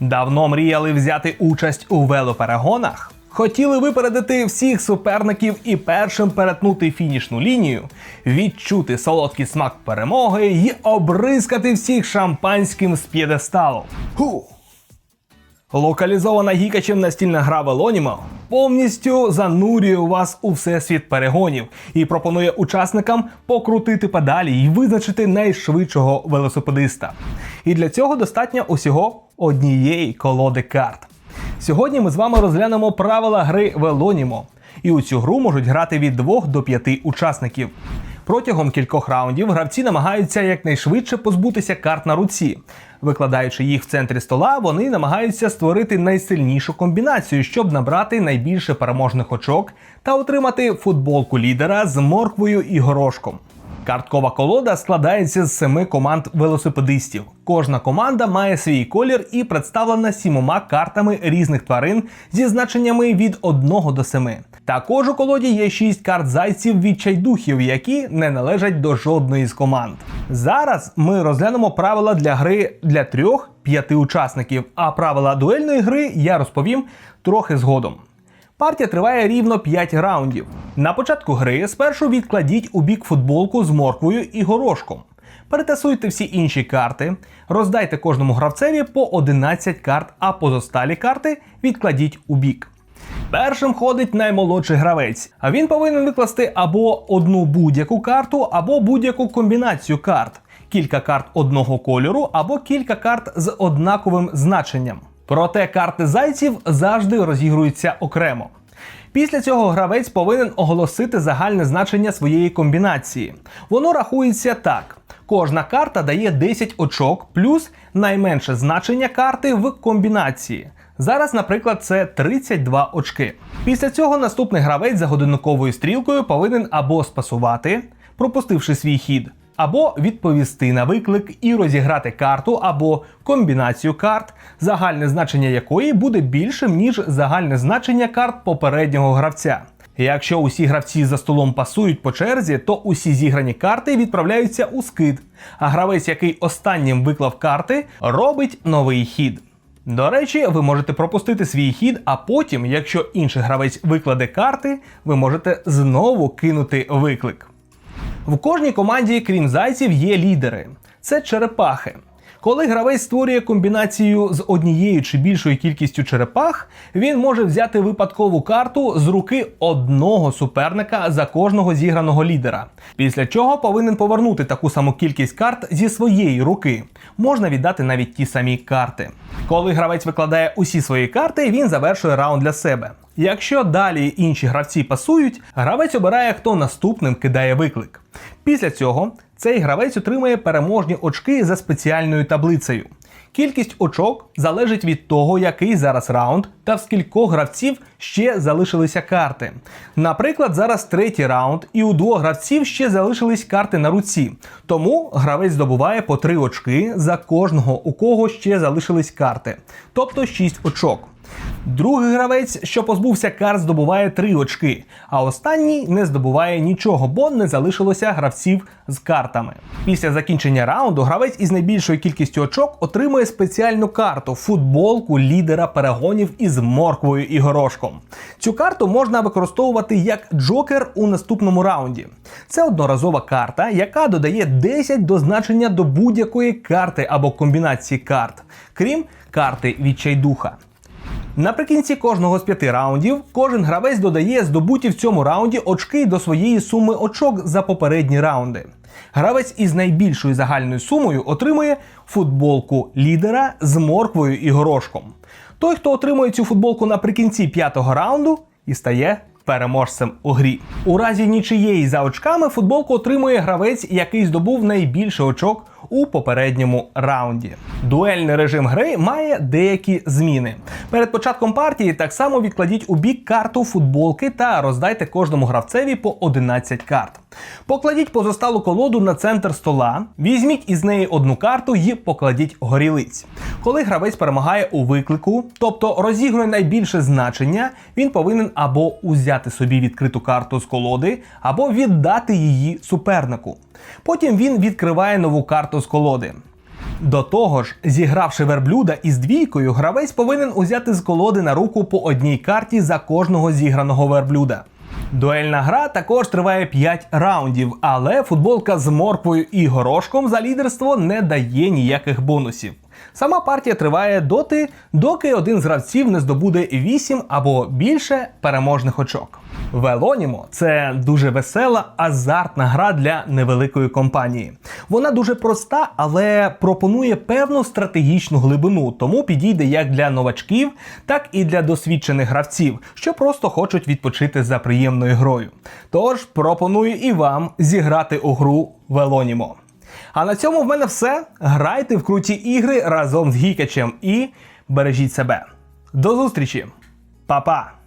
Давно мріяли взяти участь у велоперегонах? Хотіли випередити всіх суперників і першим перетнути фінішну лінію, відчути солодкий смак перемоги і обризкати всіх шампанським з п'єдесталу. Ху! Локалізована гікачем настільна гра Велонімо повністю занурює вас у всесвіт перегонів і пропонує учасникам покрутити педалі і визначити найшвидшого велосипедиста. І для цього достатньо усього однієї колоди карт. Сьогодні ми з вами розглянемо правила гри Велонімо. І у цю гру можуть грати від 2 до 5 учасників. Протягом кількох раундів гравці намагаються якнайшвидше позбутися карт на руці. Викладаючи їх в центрі стола, вони намагаються створити найсильнішу комбінацію, щоб набрати найбільше переможних очок та отримати футболку лідера з морквою і горошком. Карткова колода складається з семи команд велосипедистів. Кожна команда має свій колір і представлена сімома картами різних тварин зі значеннями від 1 до 7. Також у колоді є 6 карт зайців відчайдухів, які не належать до жодної з команд. Зараз ми розглянемо правила для гри для 3-5 учасників, а правила дуельної гри я розповім трохи згодом. Партія триває рівно 5 раундів. На початку гри спершу відкладіть у бік футболку з морквою і горошком. Перетасуйте всі інші карти, роздайте кожному гравцеві по 11 карт, а позосталі карти відкладіть у бік. Першим ходить наймолодший гравець, а він повинен викласти або одну будь-яку карту, або будь-яку комбінацію карт, кілька карт одного кольору, або кілька карт з однаковим значенням. Проте карти зайців завжди розігруються окремо. Після цього гравець повинен оголосити загальне значення своєї комбінації. Воно рахується так: кожна карта дає 10 очок плюс найменше значення карти в комбінації. Зараз, наприклад, це 32 очки. Після цього наступний гравець за годинниковою стрілкою повинен або спасувати, пропустивши свій хід, або відповісти на виклик і розіграти карту або комбінацію карт, загальне значення якої буде більшим, ніж загальне значення карт попереднього гравця. Якщо усі гравці за столом пасують по черзі, то усі зіграні карти відправляються у скид, а гравець, який останнім виклав карти, робить новий хід. До речі, ви можете пропустити свій хід, а потім, якщо інший гравець викладе карти, ви можете знову кинути виклик. В кожній команді, крім зайців, є лідери. Це черепахи. Коли гравець створює комбінацію з однією чи більшою кількістю черепах, він може взяти випадкову карту з руки одного суперника за кожного зіграного лідера. Після чого повинен повернути таку саму кількість карт зі своєї руки. Можна віддати навіть ті самі карти. Коли гравець викладає усі свої карти, він завершує раунд для себе. Якщо далі інші гравці пасують, гравець обирає, хто наступним кидає виклик. Після цього цей гравець отримує переможні очки за спеціальною таблицею. Кількість очок залежить від того, який зараз раунд та в скількох гравців ще залишилися карти. Наприклад, зараз третій раунд, і у двох гравців ще залишились карти на руці. Тому гравець здобуває по 3 очки за кожного, у кого ще залишились карти, тобто 6 очок. Другий гравець, що позбувся карт, здобуває 3 очки, а останній не здобуває нічого, бо не залишилося гравців з картами. Після закінчення раунду гравець із найбільшою кількістю очок отримує спеціальну карту футболку лідера перегонів із морквою і горошком. Цю карту можна використовувати як джокер у наступному раунді. Це одноразова карта, яка додає 10 до значення до будь-якої карти або комбінації карт, крім карти відчайдуха. Наприкінці кожного з п'яти раундів кожен гравець додає здобуті в цьому раунді очки до своєї суми очок за попередні раунди. Гравець із найбільшою загальною сумою отримує футболку лідера з морквою і горошком. Той, хто отримує цю футболку наприкінці п'ятого раунду, і стає переможцем у грі. У разі нічиєї за очками футболку отримує гравець, який здобув найбільше очок у попередньому раунді. Дуельний режим гри має деякі зміни. Перед початком партії так само відкладіть у бік карту футболки та роздайте кожному гравцеві по 11 карт. Покладіть позосталу колоду на центр стола, візьміть із неї одну карту і покладіть горілиць. Коли гравець перемагає у виклику, тобто розігрує найбільше значення, він повинен або узяти собі відкриту карту з колоди, або віддати її супернику. Потім він відкриває нову карту з колоди. До того ж, зігравши верблюда із двійкою, гравець повинен узяти з колоди на руку по одній карті за кожного зіграного верблюда. Дуельна гра також триває 5 раундів, але футболка з морквою і горошком за лідерство не дає ніяких бонусів. Сама партія триває доти, доки один з гравців не здобуде 8 або більше переможних очок. Велонімо це дуже весела, азартна гра для невеликої компанії. Вона дуже проста, але пропонує певну стратегічну глибину, тому підійде як для новачків, так і для досвідчених гравців, що просто хочуть відпочити за приємною грою. Тож пропоную і вам зіграти у гру Велонімо. А на цьому в мене все. Грайте в круті ігри разом з Гікачем і бережіть себе. До зустрічі, Па-па!